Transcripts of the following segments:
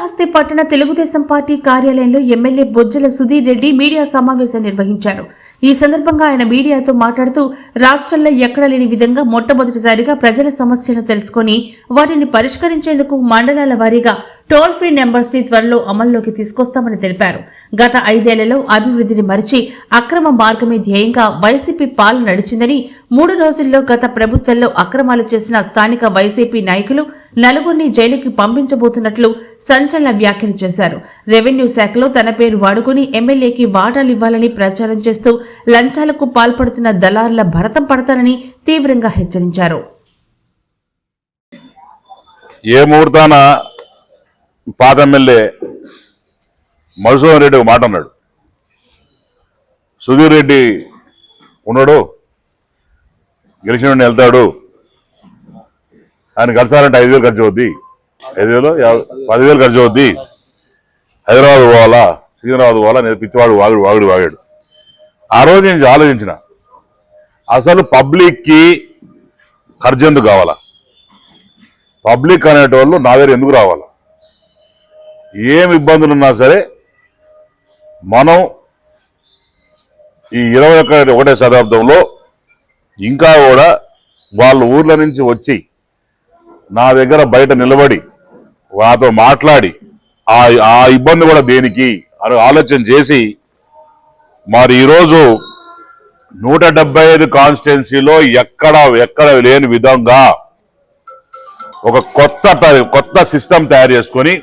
శ్రీకాళహస్తి పట్టణ తెలుగుదేశం పార్టీ కార్యాలయంలో MLA Bojjala Sudheer Reddy media సమావేశం నిర్వహించారు. ఈ సందర్భంగా ఆయన మీడియాతో మాట్లాడుతూ రాష్ట్రంలో ఎక్కడ లేని విధంగా మొట్టమొదటిసారిగా ప్రజల సమస్యను తెలుసుకొని వాటిని పరిష్కరించేందుకు మండలాల వారీగా టోల్ ఫ్రీ నెంబర్స్ని త్వరలో అమల్లోకి తీసుకొస్తామని తెలిపారు. గత ఐదేళ్ళలో అభివృద్ధిని మరిచి అక్రమ మార్గమే ధ్యేయంగా వైసీపీ పాలన నడిచిందని మూడు రోజుల్లో గత ప్రభుత్వంలో అక్రమాలు చేసిన స్థానిక వైసీపీ నాయకులు నలుగురిని జైలుకి పంపించబోతున్నట్లు సంచలన వ్యాఖ్యలు చేశారు. రెవెన్యూ శాఖలో తన పేరు వాడుకుని ఎమ్మెల్యేకి వాటాలు ఇవ్వాలని ప్రచారం చేస్తూ లంచాలకు పాల్పడుతున్న దళారుల భరతం పడతారని తీవ్రంగా హెచ్చరించారు. ఏ ముహూర్తాన పాత ఎమ్మెల్యే మధుసూదన్ రెడ్డి ఒక మాట అన్నాడు. సుధీర్ రెడ్డి ఉన్నాడు గెలిచిన వెళ్తాడు. ఆయన కలిసారంటే ఐదు వేలు ఖర్చు అవుద్ది. ఐదు వేలు పదివేలు ఖర్చు అవుద్ది. హైదరాబాద్ పోవాలా సికింద్రాబాద్ పోవాలా నేను పిచ్చివాడు వాగుడు వాగుడు వాగాడు. ఆ రోజు నేను ఆలోచించిన అసలు పబ్లిక్కి ఖర్చు ఎందుకు కావాలా? పబ్లిక్ అనేటోళ్ళు నా దగ్గర ఎందుకు రావాలి? ఏం ఇబ్బందులు ఉన్నా సరే మనం ఈ ఇరవై ఒకటి ఒకటే శతాబ్దంలో ఇంకా కూడా వాళ్ళ ఊర్ల నుంచి వచ్చి నా దగ్గర బయట నిలబడి వాళ్ళతో మాట్లాడి ఆ ఆ ఇబ్బంది కూడా దేనికి అని ఆలోచన చేసి మరి ఈరోజు నూట డెబ్బై ఐదు కాన్స్టిట్యున్సీలో ఎక్కడ ఎక్కడ లేని విధంగా ఒక కొత్త కొత్త సిస్టమ్ తయారు చేసుకొని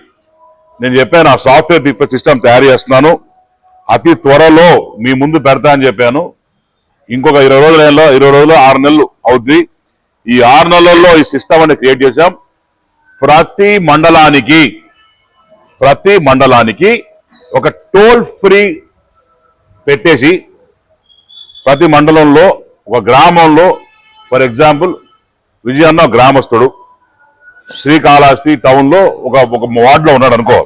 నేను చెప్పాను ఆ సాఫ్ట్వేర్ తిప్పే సిస్టమ్ తయారు చేస్తున్నాను. అతి త్వరలో మీ ముందు పెడతా అని చెప్పాను. ఇంకొక ఇరవై రోజులలో ఇరవై రోజులు ఆరు నెలలు అవుద్ది. ఈ ఆరు నెలల్లో ఈ సిస్టమ్ అనేది క్రియేట్ చేశాం. ప్రతి మండలానికి ప్రతి మండలానికి ఒక టోల్ ఫ్రీ పెట్టేసి ప్రతి మండలంలో ఒక గ్రామంలో ఫర్ ఎగ్జాంపుల్ విజయన్న గ్రామస్తుడు శ్రీకాళహస్తి టౌన్లో ఒక ఒక వార్డులో ఉన్నాడు అనుకో.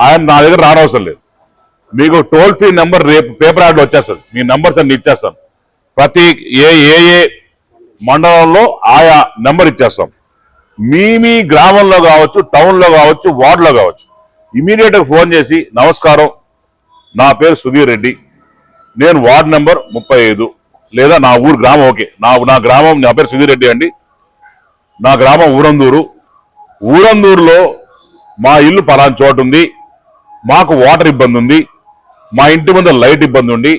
ఆయన నా దగ్గర రానవసరం లేదు. మీకు టోల్ ఫ్రీ నెంబర్ రేపు పేపర్ యాడ్లో వచ్చేస్తుంది. మీ నెంబర్స్ అన్ని ఇచ్చేస్తాను ప్రతి ఏ ఏ ఏ మండలంలో ఆయా నెంబర్ ఇచ్చేస్తాం. మీ మీ గ్రామంలో కావచ్చు టౌన్లో కావచ్చు వార్డులో కావచ్చు. ఇమీడియట్గా ఫోన్ చేసి నమస్కారం. నా పేరు సుధీర్ రెడ్డి. నేను వార్డ్ నెంబర్ ముప్పై ఐదు లేదా నా ఊరు గ్రామం ఓకే. నా నా గ్రామం నా పేరు సుధీర్ రెడ్డి అండి. నా గ్రామం ఊరందూరు. ఊరందూరులో మా ఇల్లు పలాని చోటు ఉంది. మాకు వాటర్ ఇబ్బంది ఉంది. మా ఇంటి ముందర లైట్ ఇబ్బంది ఉంది.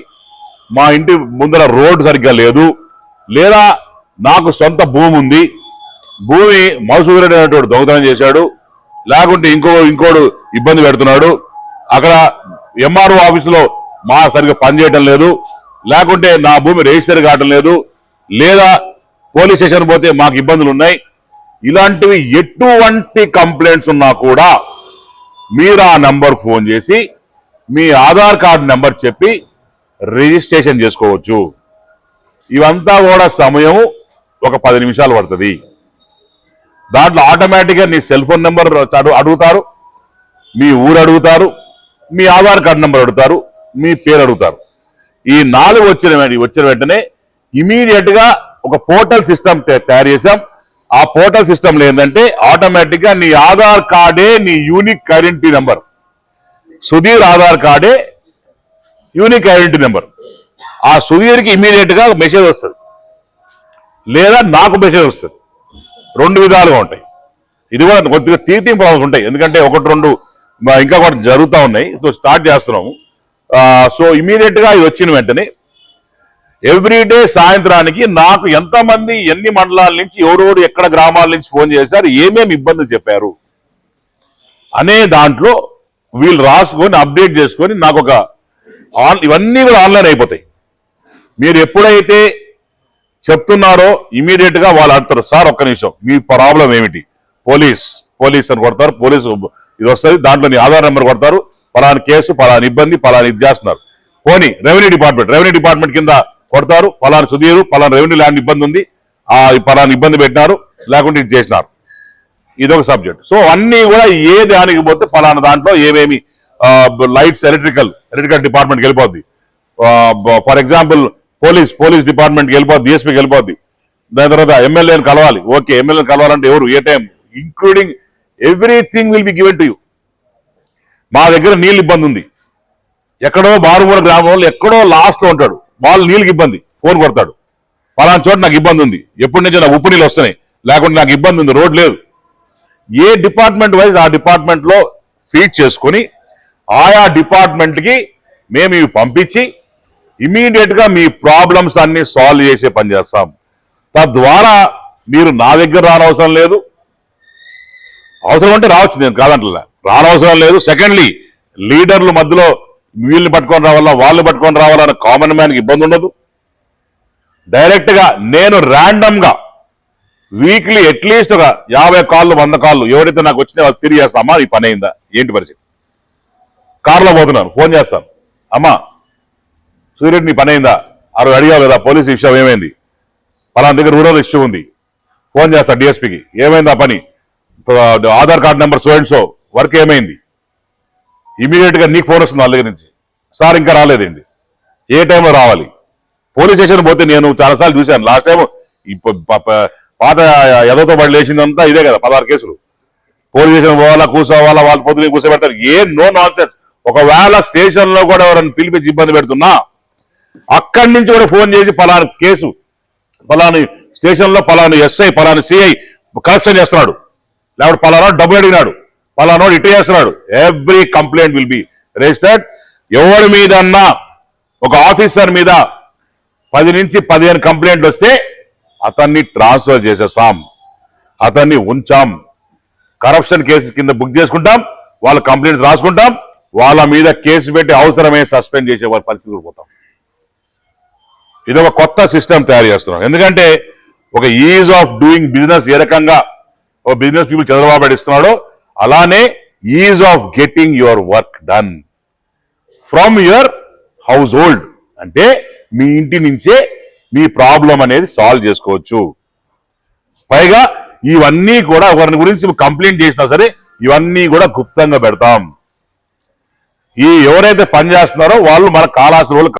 మా ఇంటి ముందర రోడ్డు సరిగ్గా లేదు. లేదా నాకు సొంత భూమి ఉంది. భూమి మధుసూదరుడు అనేటువంటి దొంగతనం చేశాడు. లేకుంటే ఇంకో ఇంకోడు ఇబ్బంది పెడుతున్నాడు. అక్కడ ఎంఆర్ఓ ఆఫీసులో మా సరిగ్గా పనిచేయటం లేదు. లేకుంటే నా భూమి రిజిస్టర్ కావటం లేదు. లేదా పోలీస్ స్టేషన్ పోతే మాకు ఇబ్బందులు ఉన్నాయి. ఇలాంటివి ఎటువంటి కంప్లైంట్స్ ఉన్నా కూడా మీరు ఆ నంబర్ ఫోన్ చేసి మీ ఆధార్ కార్డు నెంబర్ చెప్పి రిజిస్ట్రేషన్ చేసుకోవచ్చు. ఇవంతా కూడా సమయం ఒక పది నిమిషాలు పడుతుంది. దాంట్లో ఆటోమేటిక్గా నీ సెల్ ఫోన్ నెంబర్ అడుగుతారు. మీ ఊరు అడుగుతారు. మీ ఆధార్ కార్డు నెంబర్ అడుగుతారు. మీ పేరు అడుగుతారు. ఈ నాలుగు వచ్చిన వచ్చిన వెంటనే ఇమీడియట్గా ఒక పోర్టల్ సిస్టమ్ తయారు చేసాం ఆ పోర్టల్ సిస్టమ్ ఏంటంటే ఆటోమేటిక్గా నీ ఆధార్ కార్డే నీ unique identity number. Sudheer Aadhaar కార్డే unique identity number. ఆ సుధీర్కి ఇమీడియట్గా మెసేజ్ వస్తుంది. లేదా నాకు మెసేజ్ వస్తుంది. రెండు విధాలుగా ఉంటాయి. ఇది కూడా కొద్దిగా తీర్థం ఉంటాయి. ఎందుకంటే ఒకటి రెండు మా- ఇంకా కూడా జరుగుతూ ఉన్నాయి. సో స్టార్ట్ చేస్తున్నాము. సో ఇమీడియట్గా ఇది వచ్చిన వెంటనే ఎవ్రీడే సాయంత్రానికి నాకు ఎంతమంది ఎన్ని మండలాల నుంచి ఎవరెవరు ఎక్కడ గ్రామాల నుంచి ఫోన్ చేశారు ఏమేమి ఇబ్బందులు చెప్పారు అనే దాంట్లో వీళ్ళు రాసుకొని అప్డేట్ చేసుకొని నాకు ఒక ఆన్ ఇవన్నీ కూడా ఆన్లైన్ అయిపోతాయి. మీరు ఎప్పుడైతే చెప్తున్నారో ఇమీడియట్గా వాళ్ళు అంటారు సార్ ఒక్క నిమిషం మీ ప్రాబ్లం ఏమిటి? పోలీస్ పోలీస్ అని కొడతారు పోలీసు ఇది వస్తుంది దాంట్లో నీ ఆధార్ నెంబర్ కొడతారు పలాని కేసు పలాని ఇబ్బంది పలాని ఇది చేస్తున్నారు. పోనీ రెవెన్యూ డిపార్ట్మెంట్ రెవెన్యూ డిపార్ట్మెంట్ కింద కొడతారు పలాని సుధీరు పలాని రెవెన్యూ ల్యాండ్ ఇబ్బంది ఉంది ఆ పలాని ఇబ్బంది పెట్టినారు లేకుంటే ఇది చేసినారు. ఇదొక సబ్జెక్ట్. సో అన్ని కూడా ఏ దానికి పోతే ఫలానా దాంట్లో ఏమేమి లైట్స్ ఎలక్ట్రికల్ ఎలక్ట్రికల్ డిపార్ట్మెంట్కి వెళ్ళిపోద్ది. ఫర్ ఎగ్జాంపుల్ పోలీస్ పోలీస్ డిపార్ట్మెంట్కి వెళ్ళిపోద్ది డిఎస్పీకి వెళ్ళిపోద్ది. దాని తర్వాత ఎమ్మెల్యేని కలవాలి. ఓకే ఎమ్మెల్యేని కలవాలంటే ఎవరు? ఏ time? Including everything will be given to you మా దగ్గర నీళ్ళు ఇబ్బంది ఉంది. ఎక్కడో బారుమూల గ్రామంలో ఎక్కడో లాస్ట్లో ఉంటాడు. వాళ్ళు నీళ్ళకి ఇబ్బంది. ఫోన్ కొడతాడు. పలానా చోట నాకు ఇబ్బంది ఉంది. ఎప్పటి నుంచో నాకు ఉప్పు నీళ్ళు వస్తున్నాయి. లేకుంటే నాకు ఇబ్బంది ఉంది. రోడ్ లేదు. ఏ డిపార్ట్మెంట్ వైజ్ ఆ డిపార్ట్మెంట్లో ఫీడ్ చేసుకొని ఆయా డిపార్ట్మెంట్కి మేము ఇవి పంపించి ఇమీడియట్గా మీ ప్రాబ్లమ్స్ అన్ని సాల్వ్ చేసే పని చేస్తాం. తద్వారా మీరు నా దగ్గర రానవసరం లేదు. అవసరం అంటే రావచ్చు నేను కాదంటలే. రానవసరం లేదు. సెకండ్లీ లీడర్లు మధ్యలో వీళ్ళని పట్టుకొని రావాలా వాళ్ళు పట్టుకొని రావాలన్న కామన్ మ్యాన్కి ఇబ్బంది ఉండదు. డైరెక్ట్గా నేను ర్యాండమ్గా వీక్లీ అట్లీస్ట్ ఒక యాభై కాళ్ళు వంద కాళ్ళు ఎవరైతే నాకు వచ్చినా వాళ్ళు తిరిగి చేస్తా ఈ పని అయిందా? ఏంటి పరిస్థితి? కారులో పోతున్నాను ఫోన్ చేస్తాను. అమ్మా సూర్యుడు నీ పని అయిందా? అరవై అడిగావు కదా పోలీస్ ఇష్యూ ఏమైంది? పలానా దగ్గర రూరల్ ఇష్యూ ఉంది. ఫోన్ చేస్తాను డిఎస్పీకి ఏమైంది ఆ పని? Aadhaar card number so and so work ఏమైంది? ఇమీడియట్గా నీకు ఫోన్ వస్తుంది వాళ్ళ దగ్గర నుంచి. సార్ ఇంకా రాలేదండి. ఏ టైంలో రావాలి? పోలీస్ స్టేషన్ పోతే నేను చాలాసార్లు చూశాను. లాస్ట్ టైం ఈ పాత ఎదవతో బడి లేచిందంతా ఇదే కదా పదహారు కేసులు. పోలీస్ స్టేషన్ పోవాలా కూర్చోవాలా వాళ్ళ పొద్దున కూర్చోబెడతారు. ఏ నో నాన్ ఒకవేళ స్టేషన్లో కూడా ఎవరైనా పిలిపించి ఇబ్బంది పెడుతున్నా అక్కడి నుంచి కూడా ఫోన్ చేసి పలానా కేసు పలాని స్టేషన్లో పలాను ఎస్ఐ పలానా సిఐ కరప్షన్ చేస్తున్నాడు. లేకపోతే పలానా డబ్బులు అడిగినాడు. పలానోడు ఇటు చేస్తున్నాడు. Every complaint will be registered ఎవరి మీదన్నా ఒక ఆఫీసర్ మీద పది నుంచి పదిహేను కంప్లైంట్ వస్తే అతన్ని ట్రాన్స్ఫర్ చేసేసాం అతన్ని ఉంచాం. కరప్షన్ కేసు కింద బుక్ చేసుకుంటాం. వాళ్ళ కంప్లైంట్స్ రాసుకుంటాం. వాళ్ళ మీద కేసు పెట్టి అవసరమే సస్పెండ్ చేసే వారి పరిస్థితులు పోతాం. ఇది ఒక కొత్త సిస్టమ్ తయారు చేస్తున్నాం. ఎందుకంటే ఒక ఈజ్ ఆఫ్ డూయింగ్ బిజినెస్ ఏ రకంగా ఒక బిజినెస్ పీపుల్ చంద్రబాబు ఇస్తున్నాడో అలానే ease of getting your work done from your household అంటే మీ ఇంటి నుంచే మీ ప్రాబ్లం అనేది సాల్వ్ చేసుకోవచ్చు. పైగా ఇవన్నీ కూడా ఒకరిని గురించి కంప్లైంట్ చేసినా సరే ఇవన్నీ కూడా గుప్తంగా పెడతాం. ఈ ఎవరైతే పని చేస్తున్నారో వాళ్ళు మన కాలాసిన